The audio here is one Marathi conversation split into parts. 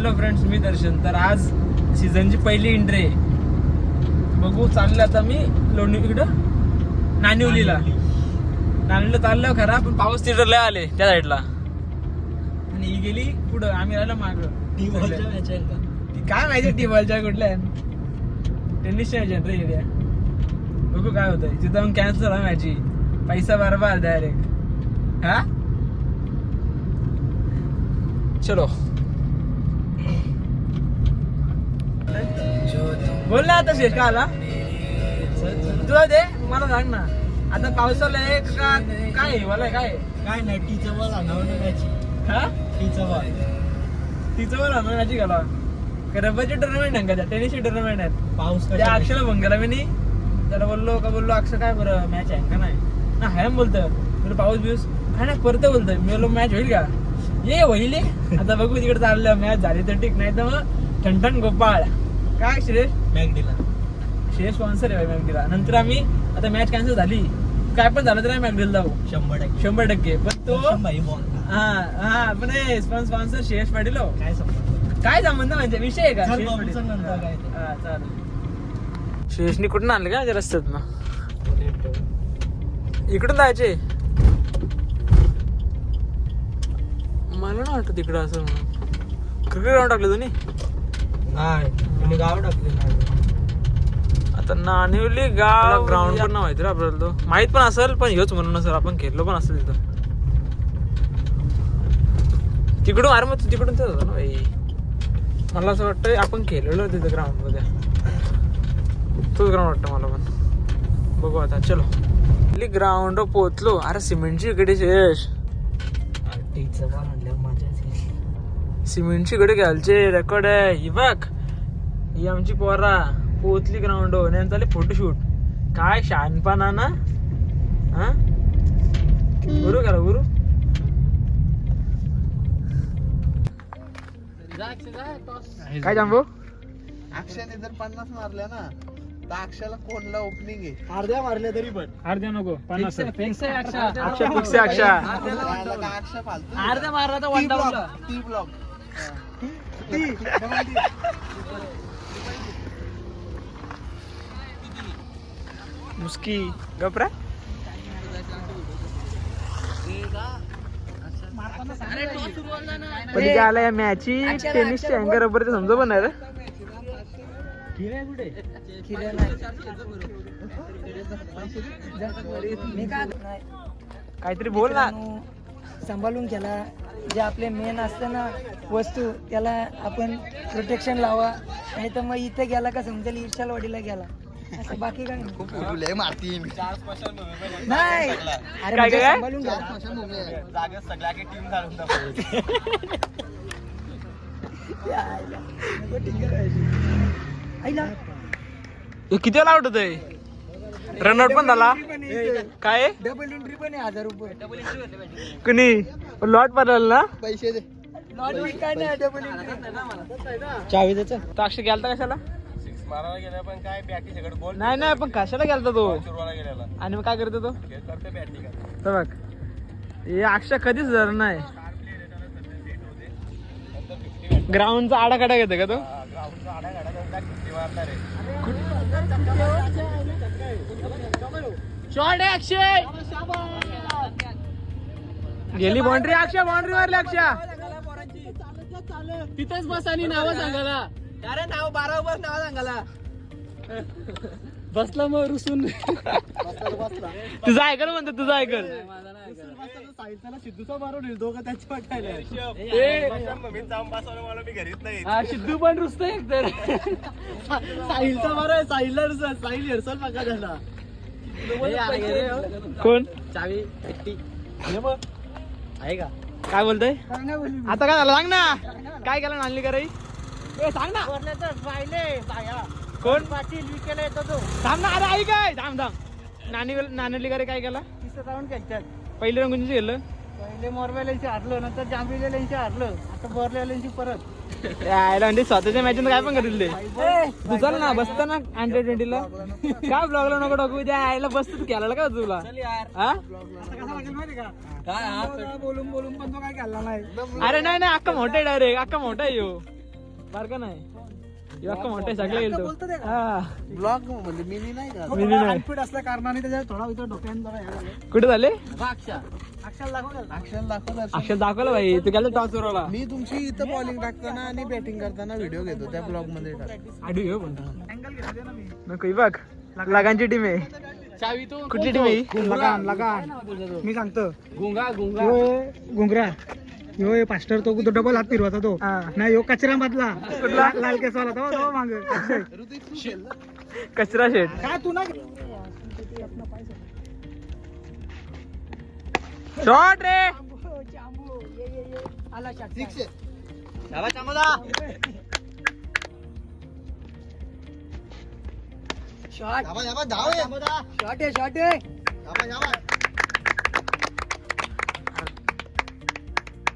हॅलो फ्रेंड्स मी दर्शन. तर आज सीझनची पहिली एंट्री आहे. बघू चाललं आता मी लोणी इकडं नानिवलीला नानिवलीला चाललो खरा पण पाऊस तिथं लय आले त्या साईडला आणि ही गेली पुढं आम्ही राहिलो माग. काय माहिती टी बॉलच्या कुठल्या ह्याच्यात रे एरिया बघू काय होतंय. तिथं मग कॅन्सल झाला मॅची पैसा बरबाद डायरेक्ट हा? चलो. बोल ना आता शेष का आला तुला दे मला सांग ना. आता पावसाला आहे का काय आहे? मला काय आहे? काय नाही टीचं बॉल आणावं ना मॅची हा? टीचं बॉल तिचं बोला ना मॅची घाला रब्बरची टुर्नामेंट आहे का? टेनिसची टुर्नामेंट आहेत पाऊस त्या कसा अक्षयला फोन केला मी नी. त्याला बोललो का बोललो अक्षय काय बरं मॅच आहे का नाही? ना हाय बोलतं बोललो पाऊस बिऊस. काय नाही परत बोलतोय. मी बोललो मॅच होईल का? ये होईल. आता बघू तिकडे चाललं मॅच झाली तर ठीक नाही तर मग ठणठण गोपाळ. काय श्रेष मॅगडीला श्रेष स्पॉन्सर आहे मॅगडीला नंतर आम्ही आता मॅच कॅन्सल झाली. काय पण झालं तर मॅगडीला जाऊ. शंभर टक्के. शंभर टक्के. पण तो भाई बॉल हा हा पण स्पॉन्सर श्रेयस पाटील हो. काय समजलं काय संबंध म्हणजे? विषय आहे का? चल श्रेयस बाबू, पाटील? चल नंतर काय ते. हा, चालेल. श्रेयसनी कुठून आणलं का त्या रस्त्यात ना इकडून जायचे. मला नाही वाटत तिकडं असं क्रिकेट ग्राउंड टाकलं तुम्ही नाही गाव टाकले आता नाणिवली गाव ग्राउंड पण नाही माहिती रे आपल्याला तो. माहीत पण असेल पण ह्योच म्हणून असेल आपण खेळलो पण असेल तिथं. तिकडून अरे मग तू तिकडून तर होता ना भाई मला असं वाटतं आपण खेळलेलो तिथं ग्राउंडमध्ये. तोच ग्राउंड वाटतं मला पण. बघू आता चलो. ग्राउंड पोहोचलो अरे सिमेंटची गडी शेष टीचं बॉल आणल्यावर मजाच येईल. सिमेंटची गडी घ्यायचे रेकॉर्ड आहे. ही बघ. ही आमची पोरा. पोचली ग्राउंड चालले फोटोशूट काय शहाणपणा ना? हा? गुरु करा गुरु काय जांबू अक्षयने जर पन्नास मारल्या ना तर अक्षयला कोणला ओपनिंग आहे? अर्ध्या मारल्या तरी पण. अर्ध्या नको पन्नास. फिक्स आहे अक्षा. अक्षा फिक्स अक्षय अर्ध्या मारला तर वन ब्लॉक डाऊनला टी ब्लॉक मुस्की. गपरा पण काय आला या मॅची टेनिसची अँकर रबर ते समजा पण. काहीतरी बोल ना. सांभाळून केला जे आपले मेन असतं ना वस्तू त्याला आपण प्रोटेक्शन लावा. नाही तर मग इथे गेला का समजेल ईर्षालवाडीला गेला. असं बाकी काय नाही. मारती नाही. अरे म्हणजे काय? सांभाळून घ्या. जागेत सगळ्या टीम घालून आईला. किती लावट होत रनआउट पण झाला. काय? डबल एंट्री पण आहे हजार रुपये. कुणी लॉट पडल ना? पैसे दे. चावी त्याचं ताक्षी गेलता कशाला? नाही नाही पण कशाला गेलता तो? आणि मग काय करतो तो? करते बॅटिंग तर बघ हे अक्षय कधीच जर नाही. ग्राउंडचा आडाकाडा घेतो का तो ग्राउंडचा आडा गाडा जाऊन किती मारणार आहे शॉर्ट आहे अक्षय. गेली बाउंड्री अक्षय बाउंड्री मारली अक्षय. तिथेच बस आणि नाव सांगायला. अरे नाव बारा उभं नाव सांगाला बसला मग रुसून. तुझं ऐकल म्हणतो तुझं ऐकल. सिद्धूचा मारून दोघं वाटायला सिद्धू पण रुसतोय एक तर साहिलचा मारा साहिलला साहिल हेरसल बघा झाला कोण? चावी एकटी आहे का? काय बोलतोय? आता काय झालं? सांग ना. काय केलं नाली कराई? ए सांग ना. कोण? पाटील विकेला येतो तो. थांब ना अरे आई काय थांब थांब. नानी नानली करे काय केला? तिसरं राऊंड खेळतात. पहिलं रंगूनची गेलं पहिले मोरवेल्यांशी हारलं नंतर जांभीलेल्यांशी हारलं आता बोरलेल्यांशी परत. यायला म्हणजे स्वतःच्या मॅच काय पण करतील ते तू चल ना बसता ना अंडर ट्वेंटीला काय ब्लॉगला नको टाकू त्या यायला बसतो तू खेळायला का तुला? हा? बोलून बोलून पण तो काय खेळला नाही. अरे नाही नाही अख्खा मोठा आहे डायरेक्ट अख्खा मोठा आहे ह्यो बारका नाही? अख्खा मोठे सगळे गेलो बोलतो ते का? हा. ब्लॉग म्हणजे मिनी नाही का? मिनी नाही. अनफिट असल्या कारणाने त्याच्या थोडा इथं डोक्यात जरा हे झालं. कुठे झाले? अक्षर दाखव अक्षर दाखवलं भाई तू गेला टॉस उरवला मी तुमची इथं बॉलिंग टाकताना आणि बॅटिंग करताना व्हिडिओ घेतो त्या ब्लॉगमध्ये टाक. आडी घेऊ पण नको ही बघ. लगांची टीम आहे. कुठली टीम आहे लगान लगान मी सांगतो. गुंगा गुंगा गुंगरा ह्यो हे पास्टर तो तो डबल हात फिरवाचा तो. नाही ह्यो कचरा मधला. लाल केसवाला तो तो माग. कचरा शेट. काय तू ना shot. Shot. Shot आहे, shot आहे.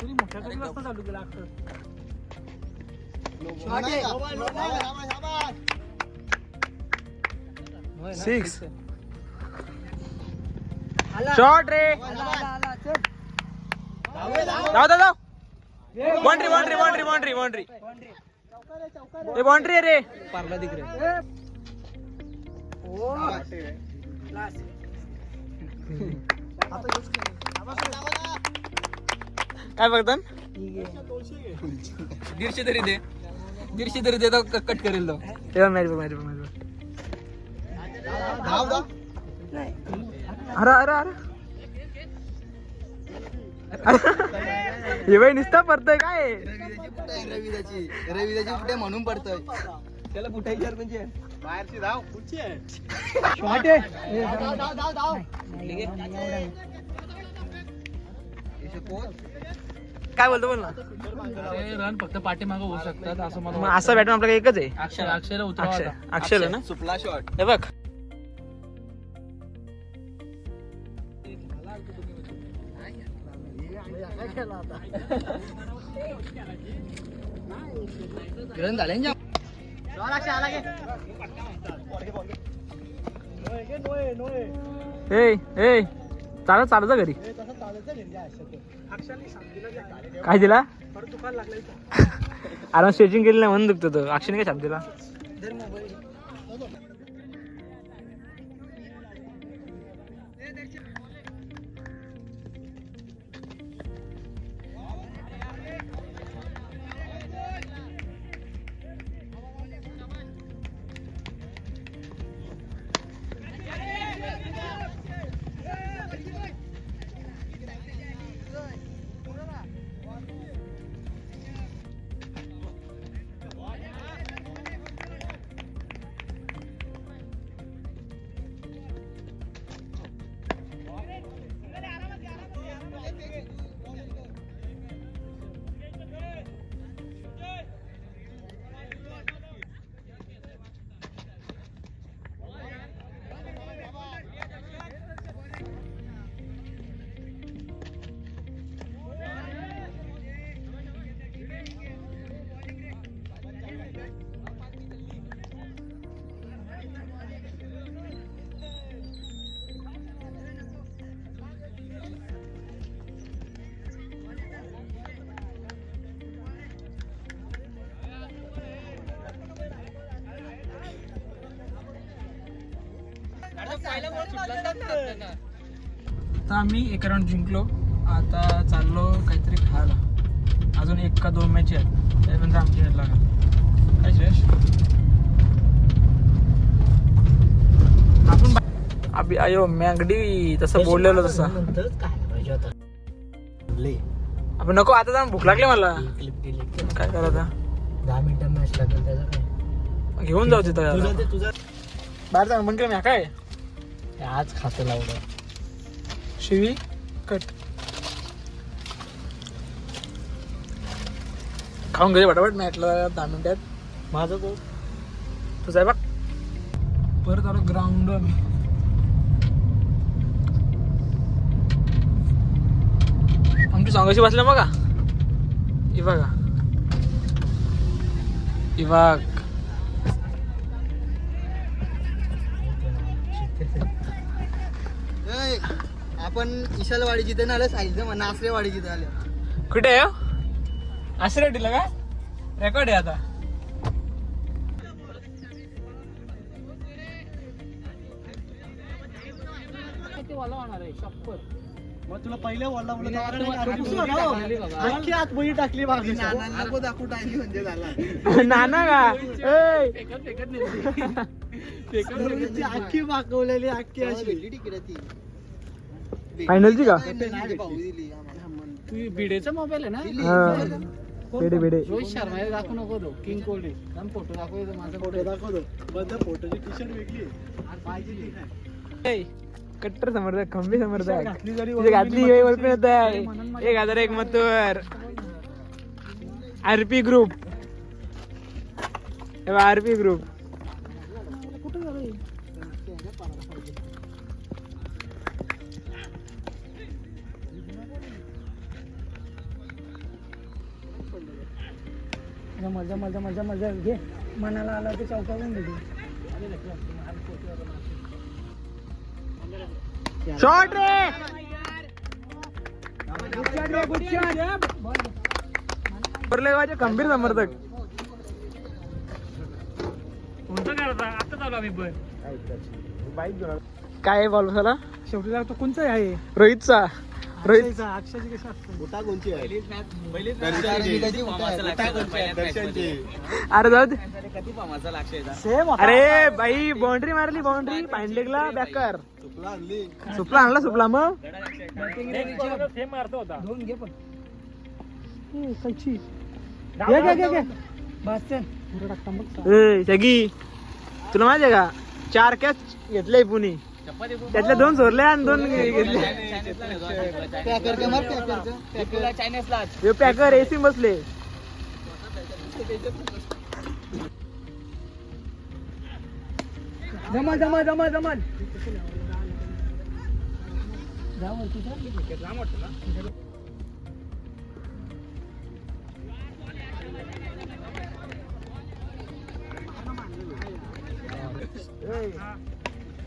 तुझी मोठ्या तरी रस्ता चालू केला अख्खं. Shot आहे. सिक्स आला. शॉट रे आला, आला, आला. चल. जाऊ जाऊ जाऊ boundary boundary boundary boundary boundary ए बाउंड्री रे पारला तिकडे ओ. Last. काय आहे. दीडशे तरी दे दीडशे तरी दे कट करेल तो तेव्हा मॅच बघ मॅच बघ मॅच बघ नाही. अरे अरे अरे हे बाई निसता पडतोय काय? रविदाची रविदाची कुठे म्हणून पडतोय. त्याला कुठे म्हणजे? बाहेरची धाव आहे. एवढा नाही. काय बोलतो बोल ना. रन फक्त पाठीमागं होऊ शकतात असं मग असा बॅटमॅन आपल्याला एकच आहे. अक्षर अक्षर अक्षय अक्षय ना? सुपला शॉट हे बघ. रन झाले ना ए ए चालत चालत घरी. काय दिला? अरे स्ट्रेचिंग केली नाही म्हणून दुखतो तो. अक्षयने काय छाप दिला आता आम्ही एक राऊंड जिंकलो. आता चाललो काहीतरी खायला. अजून एक का दोन मॅच आहेत. त्यानंतर आमच्या यायला लागेल काय श्रेयश? आपण अभि अयो मॅगडी तसं बोललेलो तसं. आपण नको आता जाऊन भूक लागली मला. काय करायचं दहा मिनिटां मॅच लागेल त्याचं काय? घेऊन जाऊ तिथं बाहेर जाऊन मी काय? आज खातं लावलं. शिवी कट. खाऊन घरी पटापट मॅटला दहा मिनिटात. माझं तो तुझा आहे बघ. परत आलो ग्राउंड आमची सांगाशी बसल्या बघा. इ बघा. ही आपण इशालवाडी जिथे ना आलं सांगितलं आसरेवाडी जिथे आले. कुठे आहे हो? आश्रयटीला का? रेकॉर्ड आहे आता. तुला पहिल्या आत टाकली नाना दाखवू टाकली म्हणजे झाला. अख्खी अख्खी अशी. ती. फायनलची का. तू भिडेचा मोबाईल आहे ना. हा. बेडे बेडे. रोहित शर्मा दाखवू नको तो. किंग कोहली फोटो दाखव माझा फोटो दाखवतो बंद फोटोची टी शर्ट वेगळी पाहिजे ती. नाही ए, कट्टर समर्थक खंबी समर्थक घातली जरी तुझी घातली वेळ वरती येत आहे. एक हजार एक Mathur RP group RP group मजा मजा मजा मजा घे. मनाला आला ते चौकावून घेते शॉट रे! खंबीर समर्थक. काय बॉल झाला शेवटी तो कोणचा आहे. रोहितचा. रोहित. अक्षयचा अक्षयची कशी असते? अरे जाऊ दे. सेम अरे बाई बाउंड्री मारली बाउंड्री पाईन लेगला बॅकर सुपला आणला. सुपला मग? दोन घे पण. कैची घे घे घे घे. बस चल. पुढे टाकता मग ए जगी. तुला माहिती आहे का? चार कॅच घेतले पुणे. त्यातले दोन सोडले आणि दोन घेतले. पॅकर एसी बसले. जमा जमा जमा जमा जा.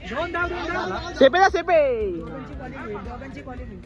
दोन धाव दोन धाव सेपे जा सेपे दोघांची quality, दोघांची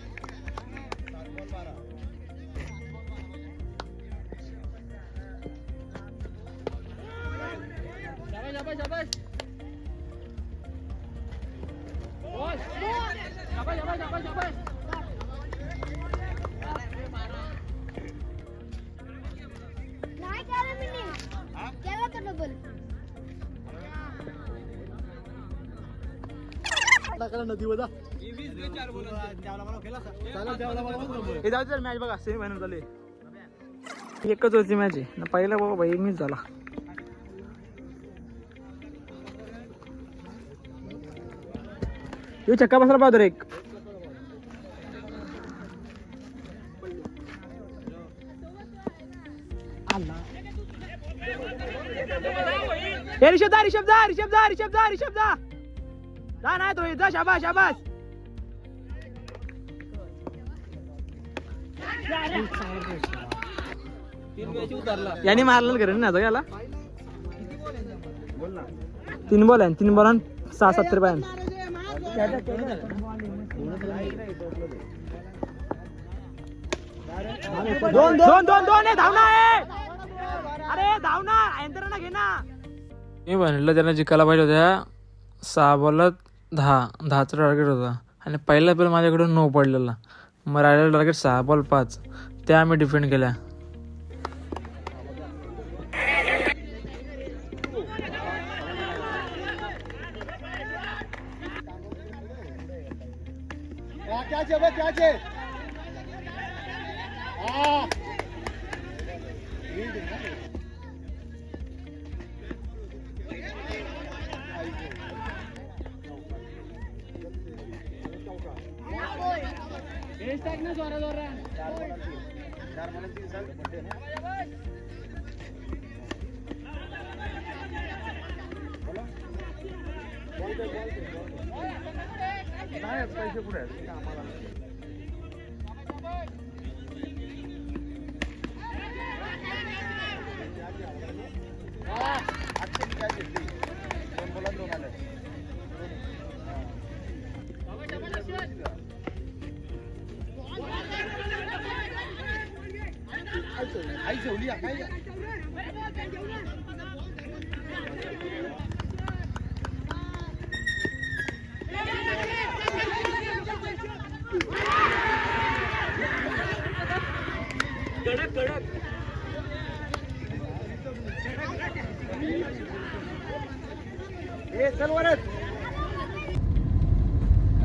हे जाऊ मॅच बघा सेमी फायनल झाले. एकच होती मॅच आहे ना पहिला बाबा भाई मिस झाला. यो चक्का बसला पाहतो एक. हे रिषभ जा रिषभ जा रिषभ जा रिषभ जा रिषभ जा. जा नाही तो जा शाबास शाबास याने मारलं घरी ना याला. तीन बॉल आहे तीन बॉल सहा सत्तर रुपये दोन दोन दोन दोन आहे धावना आहे अरे धावना यंत्रणा घे ना. मी म्हणलं त्यांना जिंकायला पाहिजे होत्या सहा बॉलात दहा दहाचा टार्गेट होता. आणि पहिला पेल माझ्याकडून नऊ पडलेला. मग राहिलेला टार्गेट सहा बॉल पाच. त्या आम्ही डिफेंड केल्या. पैसे कुठे आहेत आम्हाला आठशे काय घेतली दोन बोला. दोन आले ठेवली काय?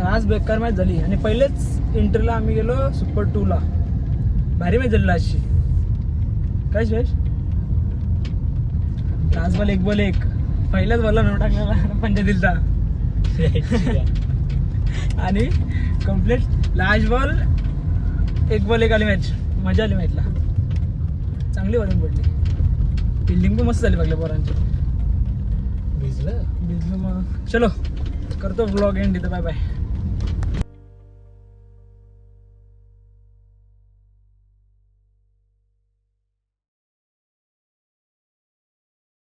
आज बेकार मॅच झाली आणि पहिलेच इंटरला आम्ही गेलो सुपर टूला भारी मॅच झाली अशी काय श्रेष लास्ट बॉल एक बॉल एक. पहिल्याच बॉलला नऊ टाकलेला पंचायतीलचा आणि कंप्लीट लास्ट बॉल एक बॉल एक आली मॅच मजा आली मॅचला चांगली बॉलिंग पडली. फिल्डिंग पण मस्त झाली बघल्या पोरांची. भिजलं? भिजलो मग. चलो करतो ब्लॉग एंड इथं. Bye bye